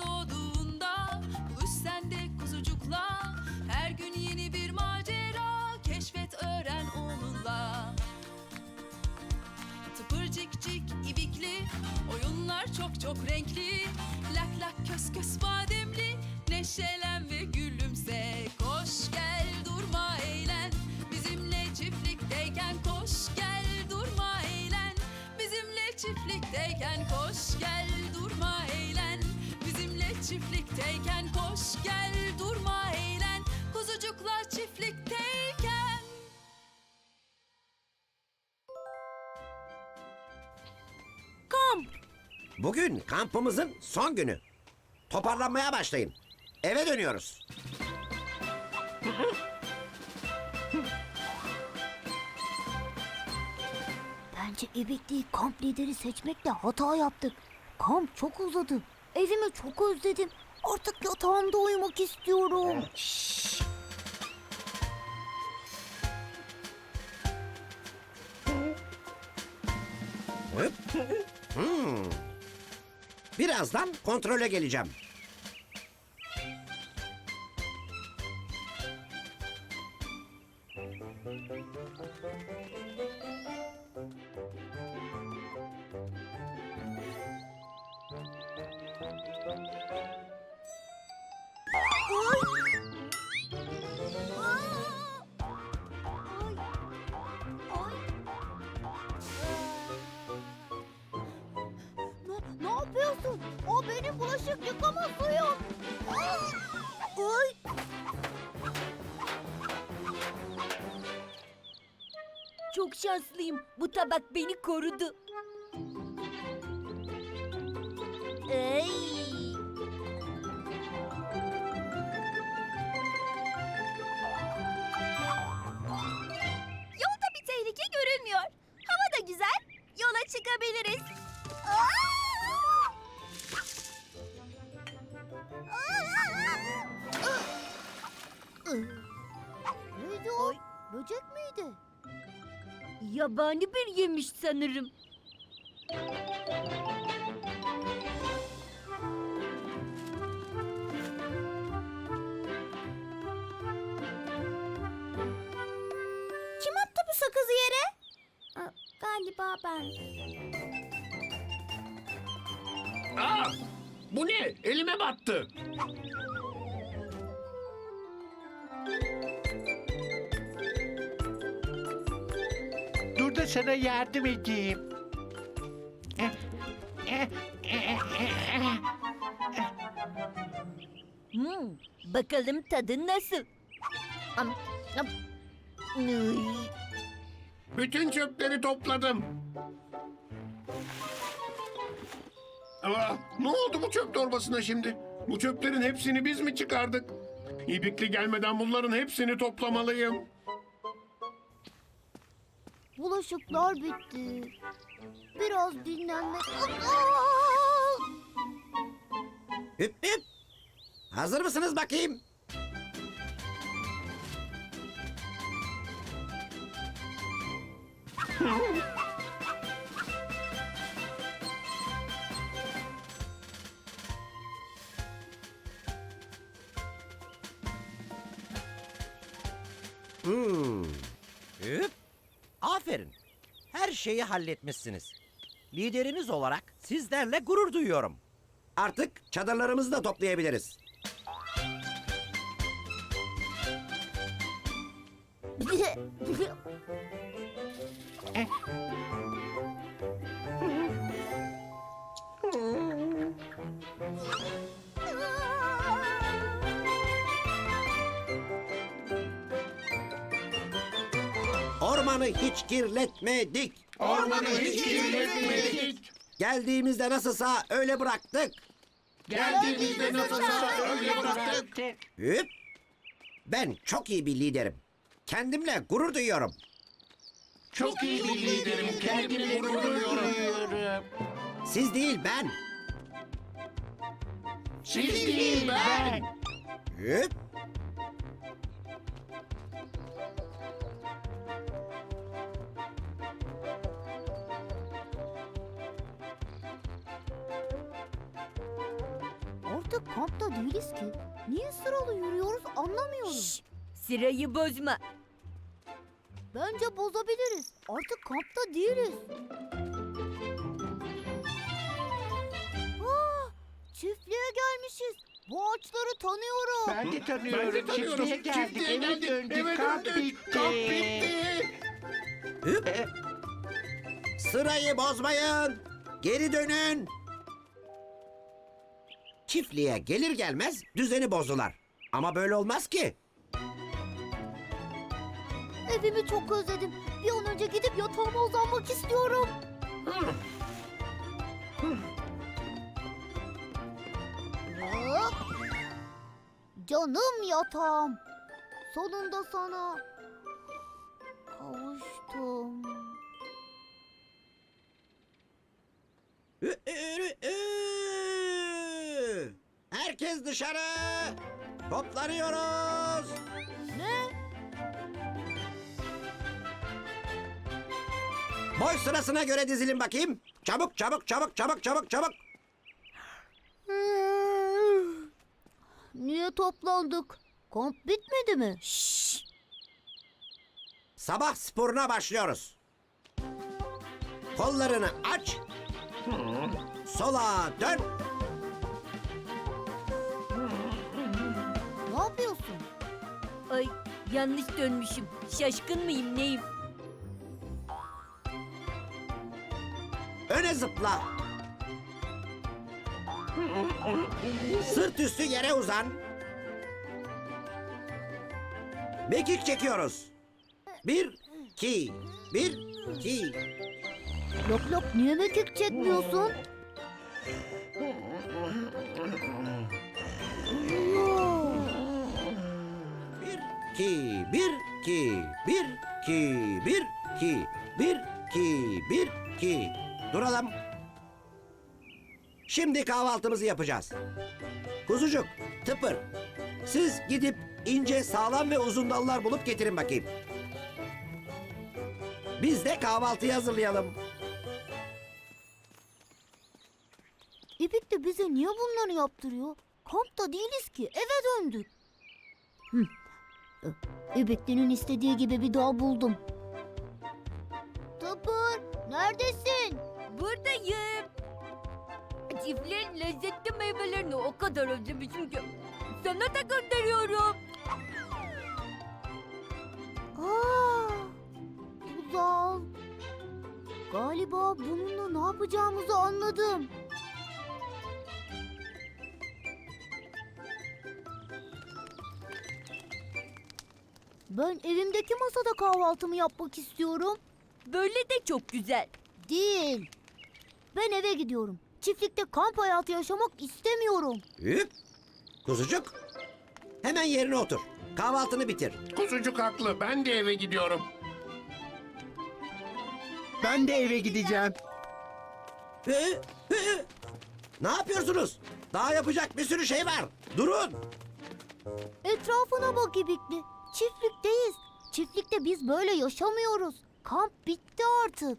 doğduğunda Buluş sen de kuzucukla. Her gün yeni bir macera Keşfet öğren onunla. Tıpırcık ibikli Oyunlar çok çok renkli. Lak lak kös kös bademli Neşelen ve gülümse çiftlikteyken Koş gel durma eğlen Kuzucuklar çiftlikteyken Kamp. Bugün kampımızın son günü. Toparlanmaya başlayın. Eve dönüyoruz. Bence İbik kamp lideri seçmekle hata yaptık. Kamp çok uzadı. Evimi çok özledim. Artık yatağımda uyumak istiyorum. Hmm. Birazdan kontrole geleceğim. Benim bulaşık yıkama suyum. Ay. Çok şanslıyım. Bu tabak beni korudu. Ay. Yolda bir tehlike görünmüyor. Hava da güzel. Yola çıkabiliriz. Aa! Neydi o? Böcek miydi? Yabani bir yemiş sanırım. Kim attı bu sakızı yere? Aa, galiba ben. Aa, bu ne? Elime battı. Sana yardım edeyim. Hmm, bakalım tadı nasıl? Am, am, Iy. Bütün çöpleri topladım. Aa, ne oldu bu çöp torbasına şimdi? Bu çöplerin hepsini biz mi çıkardık? İbikli gelmeden bunların hepsini toplamalıyım. Bulaşıklar bitti. Biraz dinlenmek... Hüp hüp. Hazır mısınız bakayım? Her şeyi halletmişsiniz. Lideriniz olarak sizlerle gurur duyuyorum. Artık çadırlarımızı da toplayabiliriz. Ormanı hiç kirletmedik. Ormanı hiç kirletmedik. Geldiğimizde nasılsa öyle bıraktık. Geldiğimizde nasılsa öyle bıraktık. Hüp. Ben çok iyi bir liderim. Kendimle gurur duyuyorum. Çok iyi bir liderim. Kendimi gurur duyuyorum. Siz değil ben. Siz değil ben. Hüp. Kampta değiliz ki. Niye sıralı yürüyoruz anlamıyorum. Sırayı bozma. Bence bozabiliriz. Artık kampta değiliz. Aa, çiftliğe gelmişiz. Bu ağaçları tanıyorum. Ben de tanıyorum. Ben de tanıyorum. Çiftliğe geldik. Çiftliğe Eve döndük. Eve kamp döndük. bitti. Kamp bitti. Hüp. Sırayı bozmayın. Geri dönün. Çiftliğe gelir gelmez düzeni bozdular. Ama böyle olmaz ki. Evimi çok özledim. Bir an önce gidip yatağıma uzanmak istiyorum. Hop. Canım yatağım. Sonunda sana kavuştum. Ü, ü, ü, ü. Herkes dışarı. Toplanıyoruz. Ne? Boy sırasına göre dizilin bakayım. Çabuk çabuk çabuk çabuk çabuk çabuk. Niye toplandık? Kamp bitmedi mi? Sabah sporuna başlıyoruz. Kollarını aç. Sola dön. Ne yapıyorsun? Ay yanlış dönmüşüm. Şaşkın mıyım neyim? Öne zıpla. Sırt üstü yere uzan. Mekik çekiyoruz. Bir, iki, bir, iki. Lok lok niye mekik çekmiyorsun? Bir, iki, bir, iki, bir, iki, bir, iki, bir, iki. Duralım. Şimdi kahvaltımızı yapacağız. Kuzucuk, tıpır. Siz gidip ince, sağlam ve uzun dallar bulup getirin bakayım. Biz de kahvaltıyı hazırlayalım. İpek de bize niye bunları yaptırıyor? Kampta değiliz ki eve döndük. Hı. İbikli'nin istediği gibi bir dağ buldum. Tıpır neredesin? Buradayım. Çiftliğin lezzetli meyvelerini o kadar özlemişim ki sana da gönderiyorum. Aa, bu. Galiba bununla ne yapacağımızı anladım. Ben evimdeki masada kahvaltımı yapmak istiyorum. Böyle de çok güzel. Değil. Ben eve gidiyorum. Çiftlikte kamp hayatı yaşamak istemiyorum. Hüp. Kuzucuk, hemen yerine otur. Kahvaltını bitir. Kuzucuk haklı. Ben de eve gidiyorum. Ben de eve gideceğim. Hı, hı. Ne yapıyorsunuz? Daha yapacak bir sürü şey var. Durun. Etrafına bak İbikli. Çiftlikteyiz. Çiftlikte biz böyle yaşamıyoruz. Kamp bitti artık.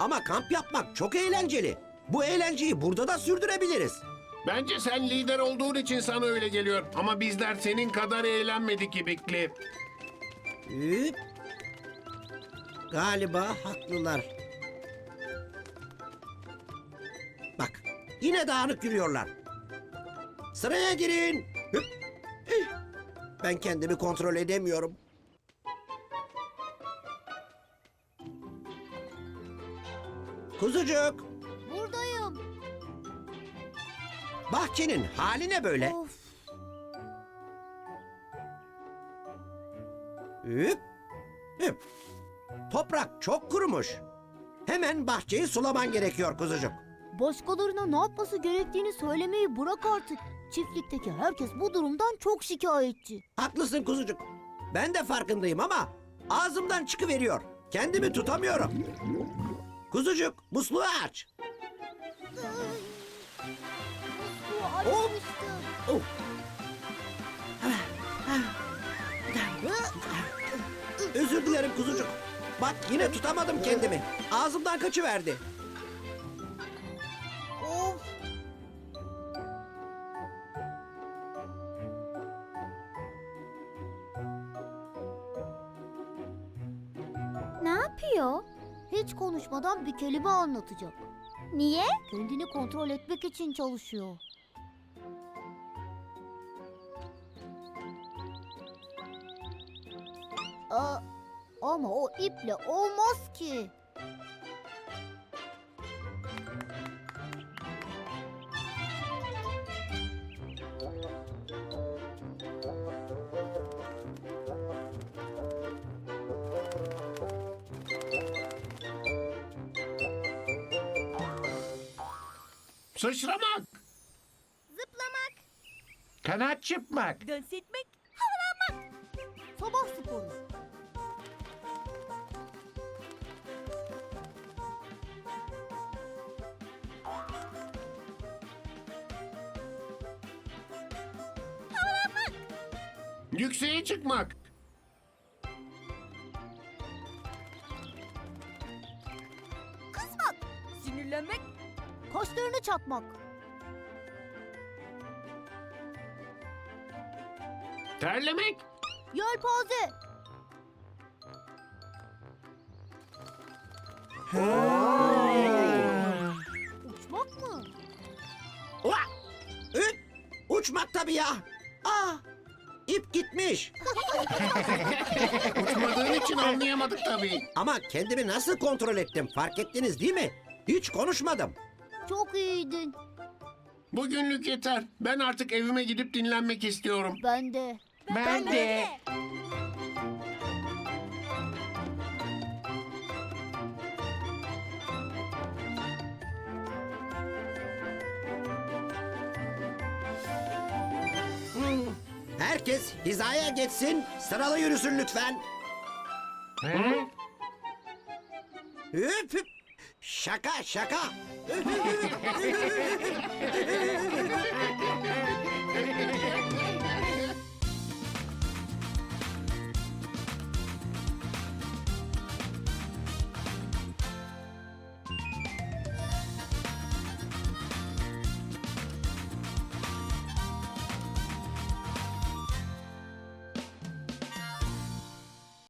Ama kamp yapmak çok eğlenceli. Bu eğlenceyi burada da sürdürebiliriz. Bence sen lider olduğun için sana öyle geliyor. Ama bizler senin kadar eğlenmedik İbikli. Hüp. Galiba haklılar. Yine dağınık yürüyorlar. Sıraya girin. Hüp. Ih. Ben kendimi kontrol edemiyorum. Kuzucuk, Buradayım. bahçenin hali ne böyle? Of. Hüp, hüp. Toprak çok kurumuş. Hemen bahçeyi sulaman gerekiyor kuzucuk. Başkalarına ne yapması gerektiğini söylemeyi bırak artık. Çiftlikteki herkes bu durumdan çok şikayetçi. Haklısın kuzucuk. Ben de farkındayım ama ağzımdan çıkıveriyor. Kendimi tutamıyorum. Kuzucuk musluğu aç. Oh. Özür dilerim kuzucuk. Bak yine tutamadım kendimi. Ağzımdan kaçıverdi. Konuşmadan bir kelime anlatacak. Niye? Kendini kontrol etmek için çalışıyor. Aa, ama o iple olmaz ki. Sıçramak. Zıplamak, Kanat çırpmak. dans etmek, Sabah sporu. Yükseğe çıkmak. Çatmak. Terlemek. Yelpaze. Uçmak mı? Ula! Üt! Uçmak tabii ya. Aa! İp gitmiş. Uçmadığın için anlayamadık tabii. Ama kendimi nasıl kontrol ettim fark ettiniz değil mi? Hiç konuşmadım. Çok iyiydin. Bugünlük yeter. Ben artık evime gidip dinlenmek istiyorum. Ben de. Ben de. Herkes hizaya geçsin, sıralı yürüsün lütfen. Hı? Hüp hüp. Şaka şaka.